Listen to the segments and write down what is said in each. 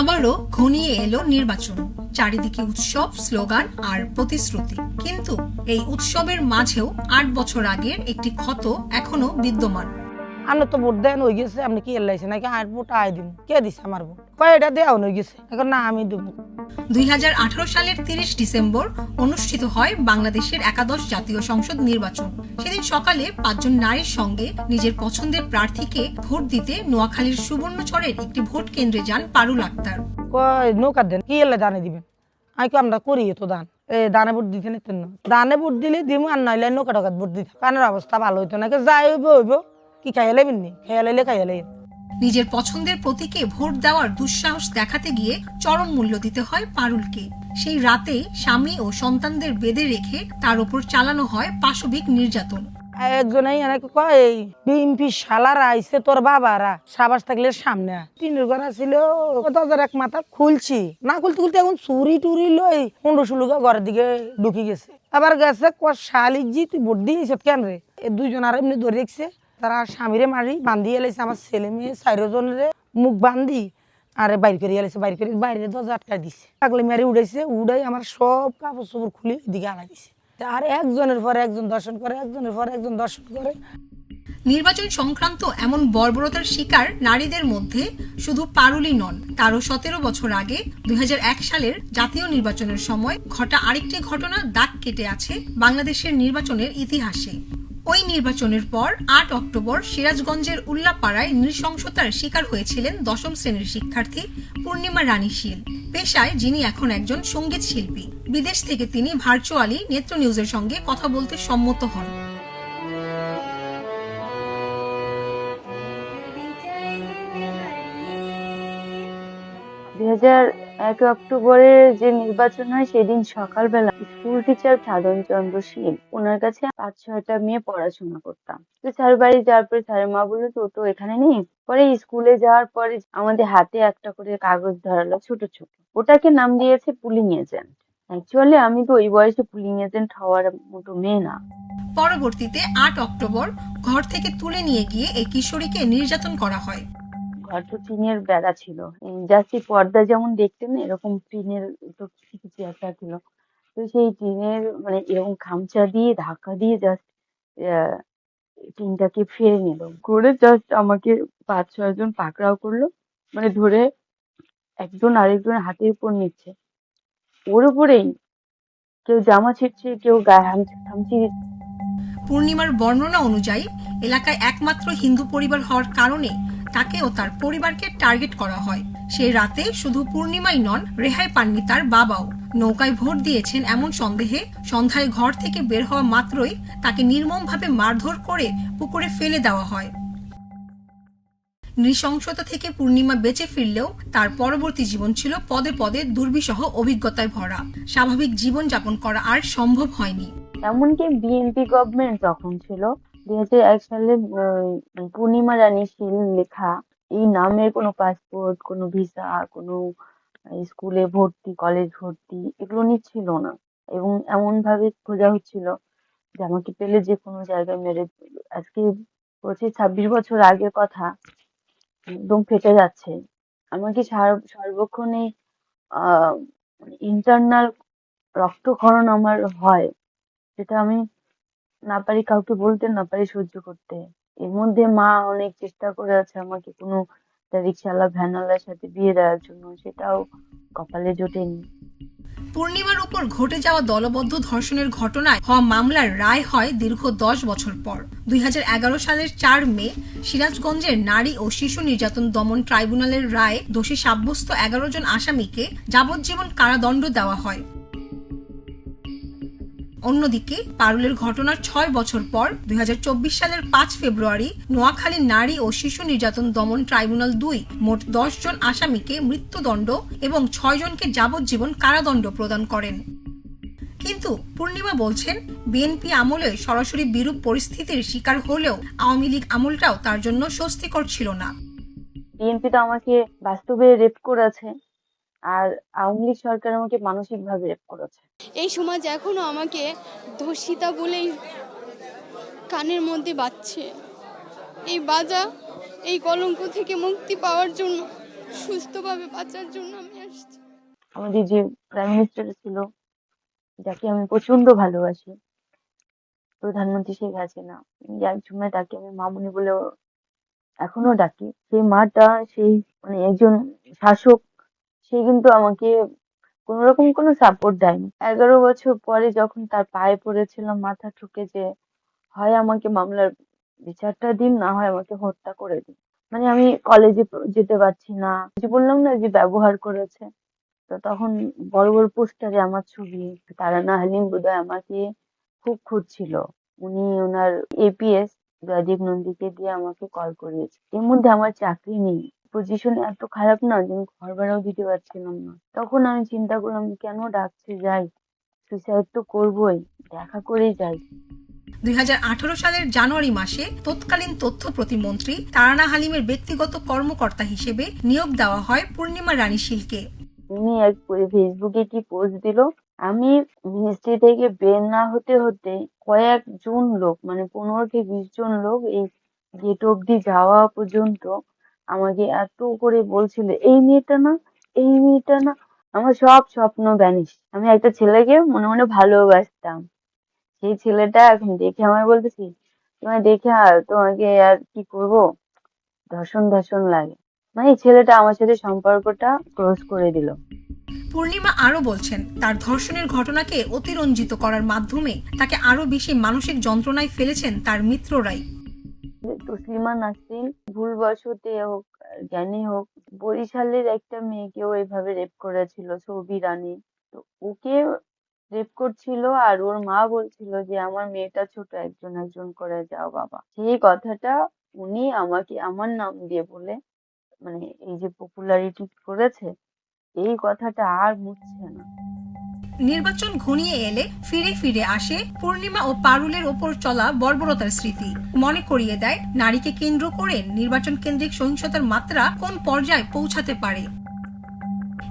আবারও ঘনিয়ে এলো নির্বাচন, চারিদিকে উৎসব, স্লোগান আর প্রতিশ্রুতি। কিন্তু এই উৎসবের মাঝেও আট বছর আগের একটি ক্ষত এখনও বিদ্যমান। আপনি তো ভোট দেন হয়ে গেছে। আপনি কি এলাইছে নাকি আর ভোট? আয় দিব কে দিছে আমার ভোট? কয় এটা দেওয়া হয়ে গেছে। এখন না আমি দেবো দুই সালের তিরিশ ডিসেম্বর অনুষ্ঠিত হয় বাংলাদেশের একাদশ জাতীয় সংসদ নির্বাচন। সেদিন সকালে পাঁচজন নারীর সঙ্গে নিজের পছন্দের প্রার্থীকে ভোট দিতে নোয়াখালীর সুবর্ণচরের একটি ভোট কেন্দ্রে যান পারুল আক্তার। কয় নৌকা দেন। কি এলে দানে দিবেন? আমি কি আমরা করি তো দান? এ দানে ভোট দিতে নিতেন না। দানে ভোট দিলে দিম আর নাইলে নৌকা টাকাত ভোট দিতে কানের অবস্থা ভালো হইতো না। যাই হইব হইব। কি খাইয়া লাইবেন নি? খাইয়া লাইলে খাইয়া লাইন নিজের পছন্দের প্রতীকে ভোট দেওয়ার দুঃসাহস দেখাতে গিয়ে চরম মূল্য দিতে হয় পারুলকে। সেই রাতেই স্বামী ও সন্তানদের বেঁধে রেখে তার উপর চালানো হয় পাশবিক নির্যাতন। একজনেই এনেকে কয় এই বিএমপি শালারা আইছে তোর বাবারা সাবাস থাকলে সামনে। টিনের ঘর ছিল হাজার এক মাথা খুলছি। না খুলতে খুলতে এখন চুরি টুরি লই পনেরো ষোলো ঘরের দিকে ঢুকি গেছে। আবার গেছে ক শালি জি তুই ভোট দিয়েছ কেন রে? এ দুইজন আর এমনি ধরে রেখছে। তারা স্বামীরে মারি বান্ধি এলাইছে আমার ছেলে মেয়ে চারজনের মুখ বান্ধি আর বাইর করে এলাইছে বাইর করে বাইরে দরজা আটকা দিছে। আগলে মারি উড়াইছে উড়াই আমার সব কাপড় চোপড় খুলে এদিকে আনা দিছে। আর একজনের পর একজন দর্শন করে একজনের পর একজন দর্শন করে নির্বাচন সংক্রান্ত এমন বর্বরতার শিকার নারীদের মধ্যে শুধু পারুলই নন, তারও সতেরো বছর আগে দুই হাজার এক সালের জাতীয় নির্বাচনের সময় ঘটা আরেকটি ঘটনা দাগ কেটে আছে বাংলাদেশের নির্বাচনের ইতিহাসে। ওই নির্বাচনের পর আট অক্টোবর সিরাজগঞ্জের উল্লাপাড়ায় নৃশংসতার শিকার হয়েছিলেন দশম শ্রেণির শিক্ষার্থী পূর্ণিমা রানী শীল। পেশায় যিনি এখন একজন সংগীত শিল্পী। বিদেশ থেকে তিনি ভার্চুয়ালি নেত্র নিউজের সঙ্গে কথা বলতে সম্মত হন। দুই হাজার এক অক্টোবরের যে নির্বাচন হয়, সেদিন সকালবেলা স্কুল টিচার সাধন চন্দ্র শীল ওনার কাছে পাঁচ ছয়টা মেয়ে পড়াশোনা করতাম। তো স্যার বাড়ি যাওয়ার পরে স্যারের মা বলল তো এখানে নেই? পরে স্কুলে যাওয়ার পরে আমাদের হাতে একটা করে কাগজ ধরালো ছোট ছোট। ওটাকে নাম দিয়েছে পুলিং এজেন্ট। অ্যাকচুয়ালি আমি তো ওই বয়সে পুলিং এজেন্ট হওয়ার মতো মেয়ে না। পরবর্তীতে আট অক্টোবর ঘর থেকে তুলে নিয়ে গিয়ে এই কিশোরীকে নির্যাতন করা হয়। ঘর তো টিনের বেড়া ছিল। জাস্ট এই পর্দা যেমন দেখতেন না এরকম টিনের তো কিছু একটা ছিল। তো সেই টিনের মানে এরকম খামচা দিয়ে, ধাক্কা দিয়ে জাস্ট টিনটাকে ফেলে নিল। করে জাস্ট আমাকে পাঁচ ছয় জন পাকড়াও করল। মানে ধরে একজন আরেকজন হাতের উপর নিচ্ছে। ওর উপরেই কেউ জামা ছিঁড়ছে, কেউ গায়ে দিচ্ছে। পূর্ণিমার বর্ণনা অনুযায়ী এলাকায় একমাত্র হিন্দু পরিবার হওয়ার কারণে তাকে ও তার পরিবারকে টার্গেট করা হয়। সেই রাতে শুধু পূর্ণিমাই নন, রেহাই পাননি তার বাবাও। নৌকায় ভোট দিয়েছেন এমন সন্দেহে সন্ধ্যায় ঘর থেকে বের হওয়া মাত্রই তাকে নির্মমভাবে মারধর করে পুকুরে ফেলে দেওয়া হয়। নৃশংসতা থেকে পূর্ণিমা বেঁচে ফিরলেও তার পরবর্তী জীবন ছিল পদে পদে দুর্বিসহ অভিজ্ঞতায় ভরা। স্বাভাবিক জীবন যাপন করা আর সম্ভব হয়নি। এমনকি বিএনপি গভর্নমেন্ট তখন ছিল দুই হাজার এক সালে আহ, পূর্ণিমা রানী শীল লেখা এই নামের কোনো পাসপোর্ট কোনো ভিসা কোনো স্কুলে ভর্তি কলেজ ভর্তি এগুলো নিচ্ছিল না এবং এমন ভাবে খোঁজা হচ্ছিল যে আমাকে পেলে যে কোনো জায়গায় মেরে। আজকে পঁচিশ ছাব্বিশ বছর আগের কথা একদম ফেটে যাচ্ছে আমাকে সার- সর্বক্ষণে ইন্টারনাল রক্তক্ষরণ আমার হয় যেটা আমি না পারি কাউকে বলতে, না পারি সহ্য করতে। এর মধ্যে মা অনেক চেষ্টা করে আছে আমাকে কোনো রিক্সাওয়ালা ভ্যানওয়ালার সাথে বিয়ে দেওয়ার জন্য, সেটাও কপালে জোটেনি। পূর্ণিমার উপর ঘটে যাওয়া দলবদ্ধ ধর্ষণের ঘটনায় হওয়া মামলার রায় হয় দীর্ঘ দশ বছর পর। দুই হাজার এগারো সালের চার মে, সিরাজগঞ্জের নারী ও শিশু নির্যাতন দমন ট্রাইব্যুনালের রায়ে দোষী সাব্যস্ত এগারো জন আসামিকে যাবজ্জীবন কারাদণ্ড দেওয়া হয়। অন্যদিকে পারুলের ঘটনার ছয় বছর পর দুই সালের পাঁচ ফেব্রুয়ারি নোয়াখালী নারী ও শিশু নির্যাতন দমন ট্রাইব্যুনাল দুই মোট দশ জন আসামিকে মৃত্যুদণ্ড এবং ছয় জনকে যাবজ্জীবন কারাদণ্ড প্রদান করেন। কিন্তু পূর্ণিমা বলছেন, বিএনপি আমলে সরাসরি বিরূপ পরিস্থিতির শিকার হলেও আওয়ামী লীগ আমলটাও তার জন্য স্বস্তিকর ছিল না। বিএনপি তো আমাকে বাস্তবে রেপ করেছে। আর আওয়ামী লীগ সরকার আমাকে মানসিক ভাবে রেপ করেছে। এই সমাজ এখনও আমাকে ধর্ষিতা বলেই কানের মধ্যে বাজছে এই বাজা এই কলঙ্ক থেকে মুক্তি পাওয়ার জন্য সুস্থভাবে বাঁচার জন্য আমি আসছি। আমাদের যে প্রাইম মিনিস্টার ছিল যাকে আমি প্রচণ্ড ভালোবাসি প্রধানমন্ত্রী শেখ হাসিনা যে এক সময় তাকে আমি মামুনি বলেও এখনও ডাকি। সেই মাটা সেই মানে একজন শাসক সে কিন্তু আমাকে কোন রকম কোনো সাপোর্ট দেয়নি। এগারো বছর পরে যখন তার পায়ে পড়েছিলাম, মাথা ঠুকে যে, হয় আমাকে মামলার বিচারটা দিন, না হয় আমাকে হত্যা করে দিন। মানে আমি কলেজে যেতে পারছি না। যে বললাম না যে ব্যবহার করেছে। তো তখন বড় বড় পোস্টারে আমার ছবি তারানা হালিম বোধহয় আমাকে খুব খুঁজছিল। উনি ওনার এপিএস রাজীব নন্দীকে দিয়ে আমাকে কল করিয়েছে। এর মধ্যে আমার চাকরি নেই। পজিশন এত খারাপ না যে আমি ঘর ভাড়াও দিতে পারছিলাম না। তখন আমি চিন্তা করলাম কেন ডাকছে যাই? সুইসাইড তো করবোই দেখা করেই যাই। দুই হাজার আঠারো সালের জানুয়ারি মাসে তৎকালীন তথ্য প্রতিমন্ত্রী তারানা হালিমের ব্যক্তিগত কর্মকর্তা হিসেবে নিয়োগ দেওয়া হয় পূর্ণিমা রানী শীলকে। উনি এক ফেসবুকে কি পোস্ট দিল আমি মিনিস্ট্রি থেকে বের না হতে হতে কয়েকজন লোক মানে পনেরো থেকে বিশ জন লোক এই গেট অব্দি যাওয়া পর্যন্ত আমাকে এত করে বলছিল, এই মেয়েটা না, এই মেয়েটা না। আমার সব স্বপ্ন ভ্যানিশ আমি একটা ছেলেকে মনে মনে ভালোবাসতাম। সেই ছেলেটা এখন দেখে আমায় বলতেছি, তোমায় দেখে আর তোমাকে আর কি করব? ধর্ষণ ধর্ষণ লাগে। মানে এই ছেলেটা আমার সাথে সম্পর্কটা ক্লোজ করে দিল। পূর্ণিমা আরও বলছেন, তার ধর্ষণের ঘটনাকে অতিরঞ্জিত করার মাধ্যমে তাকে আরও বেশি মানসিক যন্ত্রণায় ফেলেছেন তার মিত্ররাই। তসলিমা নাসরিন ভুলবশতে হোক, জ্ঞানী হোক, বরিশালের একটা মেয়েকেও এভাবে রেপ করেছিল সৌবি রানী। তো ওকে রেপ করছিল আর ওর মা বলছিল যে, আমার মেয়েটা ছোট, একজন একজন করে যাও বাবা। সেই কথাটা উনি আমাকে আমার নাম দিয়ে বলে মানে এই যে পপুলারিটি করেছে, এই কথাটা আর মুছছে না। নির্বাচন ঘনিয়ে এলে ফিরে ফিরে আসে পূর্ণিমা ও পারুলের ওপর চলা বর্বরতার স্মৃতি। মনে করিয়ে দেয়, নারীকে কেন্দ্র করে নির্বাচন কেন্দ্রিক সহিংসতার মাত্রা কোন পর্যায়ে পৌঁছাতে পারে?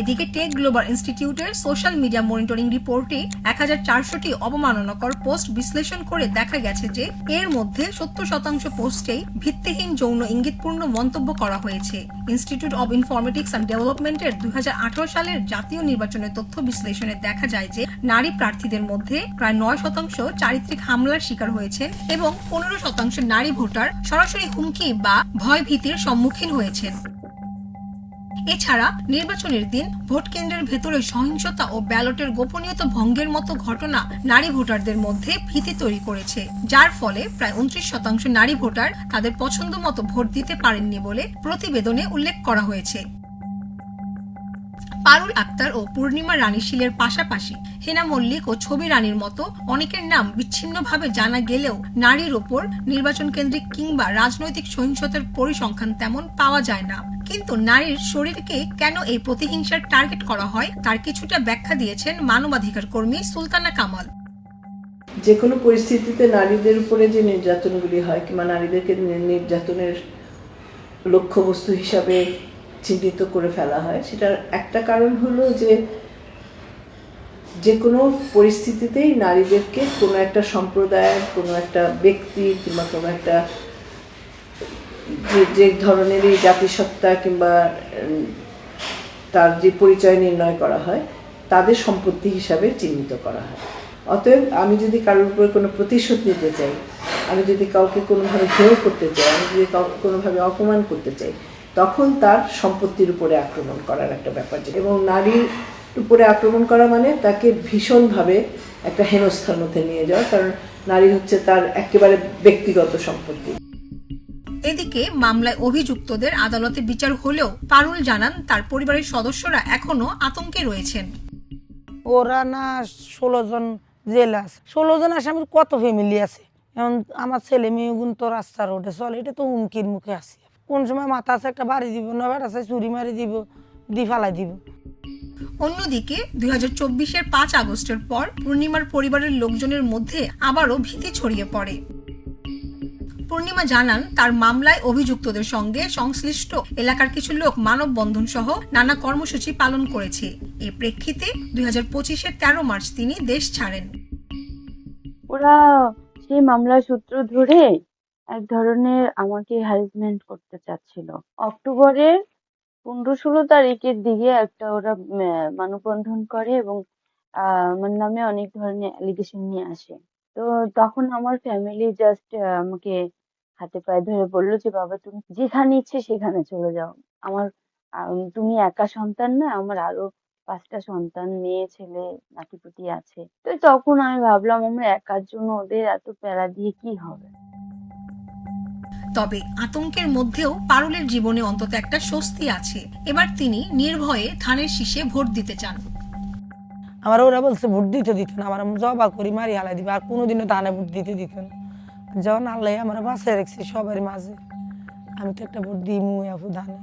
এদিকে টেক গ্লোবাল ইনস্টিটিউটের সোশ্যাল মিডিয়া মনিটরিং রিপোর্টে এক হাজার চারশোটি অবমাননাকর পোস্ট বিশ্লেষণ করে দেখা গেছে যে এর মধ্যে সত্তর শতাংশ পোস্টেই ভিত্তিহীন যৌন ইঙ্গিতপূর্ণ মন্তব্য করা হয়েছে। ইনস্টিটিউট অব ইনফরমেটিক্স অ্যান্ড ডেভেলপমেন্টের দুই হাজার আঠারো সালের জাতীয় নির্বাচনের তথ্য বিশ্লেষণে দেখা যায় যে নারী প্রার্থীদের মধ্যে প্রায় নয় শতাংশ চারিত্রিক হামলার শিকার হয়েছেন এবং পনেরো শতাংশ নারী ভোটার সরাসরি হুমকি বা ভয় ভীতির সম্মুখীন হয়েছেন। এছাড়া নির্বাচনের দিন ভোট কেন্দ্রের ভেতরে সহিংসতা ও ব্যালটের গোপনীয়তা ভঙ্গের মতো ঘটনা নারী ভোটারদের মধ্যে ভীতি তৈরি করেছে, যার ফলে প্রায় উনত্রিশ শতাংশ নারী ভোটার তাদের পছন্দ মতো ভোট দিতে পারেননি বলে প্রতিবেদনে উল্লেখ করা হয়েছে। পারুল আক্তার ও পূর্ণিমা রানী শীলের পাশাপাশি হেনা মল্লিক ও ছবি রানীর মতো অনেকের নাম বিচ্ছিন্নভাবে জানা গেলেও নারীর ওপর নির্বাচন কেন্দ্রিক কিংবা রাজনৈতিক সহিংসতার পরিসংখ্যান তেমন পাওয়া যায় না। কিন্তু নারীর শরীরকে কেন এই প্রতিহিংসার টার্গেট করা হয়, তার কিছুটা ব্যাখ্যা দিয়েছেন মানবাধিকার কর্মী সুলতানা কামাল। যে কোনো পরিস্থিতিতে নারীদের উপরে যে নির্যাতনগুলি হয় কিংবা নারীদেরকে নির্যাতনের লক্ষ্যবস্তু হিসাবে চিহ্নিত করে ফেলা হয়। সেটার একটা কারণ হলো যে যে কোনো পরিস্থিতিতেই নারীদেরকে কোনো একটা সম্প্রদায়ের কোনো একটা ব্যক্তি কিংবা কোনো একটা যে যে ধরনেরই জাতিসত্তা কিংবা তার যে পরিচয় নির্ণয় করা হয়, তাদের সম্পত্তি হিসাবে চিহ্নিত করা হয়। অতএব আমি যদি কারোর উপরে কোনো প্রতিশোধ নিতে চাই, আমি যদি কাউকে কোনোভাবে হেয় করতে চাই, আমি যদি কাউকে কোনোভাবে অপমান করতে চাই তখন তার সম্পত্তির উপরে আক্রমণ করার একটা ব্যাপার যে- এবং নারীর উপরে আক্রমণ করা মানে তাকে ভীষণভাবে একটা হেনস্থার মধ্যে নিয়ে যাওয়া কারণ নারী হচ্ছে তার একেবারে ব্যক্তিগত সম্পত্তি। এদিকে মামলায় অভিযুক্তদের আদালতে বিচার হলেও পারুল জানান তার পরিবারের সদস্যরা এখনও আতঙ্কে রয়েছেন। ওরা না ষোলো জন জেল আছে। ষোলো জন আসামির কত ফ্যামিলি আছে? এখন আমার ছেলে মেয়েগুন তো রাস্তা রোডে চলে এটা তো হুমকির মুখে আছে। কোন সময় মাথা আছে একটা বাড়ি দিব না বেড়া আছে চুরি মারি দিব দি ফালাই দিব। অন্যদিকে দুই হাজার চব্বিশের পাঁচ আগস্টের পর পূর্ণিমার পরিবারের লোকজনের মধ্যে আবারও ভীতি ছড়িয়ে পড়ে। পূর্ণিমা জানান তার মামলায় অভিযুক্তদের সঙ্গে সংশ্লিষ্ট এলাকার কিছু লোক মানববন্ধন সহ নানা কর্মসূচি পালন করেছে। এ প্রেক্ষিতে দুই হাজার পঁচিশের তেরো মার্চ তিনি দেশ ছাড়েন। ওরা সেই মামলার সূত্র ধরে এক ধরনের আমাকে হ্যারাসমেন্ট করতে চাচ্ছিল। অক্টোবরের পনেরো ষোলো তারিখের দিকে একটা ওরা মানববন্ধন করে এবং আমার নামে অনেক ধরনের অ্যালিগেশন নিয়ে আসে। তো তখন আমার ফ্যামিলি জাস্ট আমাকে হাতে পায়ে ধরে বলল যে, বাবা, তুমি যেখানে ইচ্ছে সেখানে চলে যাও। আমার তুমি একা সন্তান না, আমার আরও পাঁচটা সন্তান, মেয়ে, ছেলে, নাতিপুতি আছে। তো তখন আমি ভাবলাম, আমার একার জন্য ওদের এত প্যারা দিয়ে কি হবে? তবে আতঙ্কের মধ্যেও পারুলের জীবনে অন্তত একটা স্বস্তি আছে। এবার তিনি নির্ভয়ে থানের শীষে ভোট দিতে চান। আমার ওরা বলছে ভোট দিতে দিত না, আমার জবা করি, মারি হালাই দিবে, আর কোনোদিনও ধানে ভোট দিতে দিত না। যখন আল্লাহ আমার বাসায় রাখছি সবার মাঝে, আমি তো একটা ভোট দিই মু ধানে।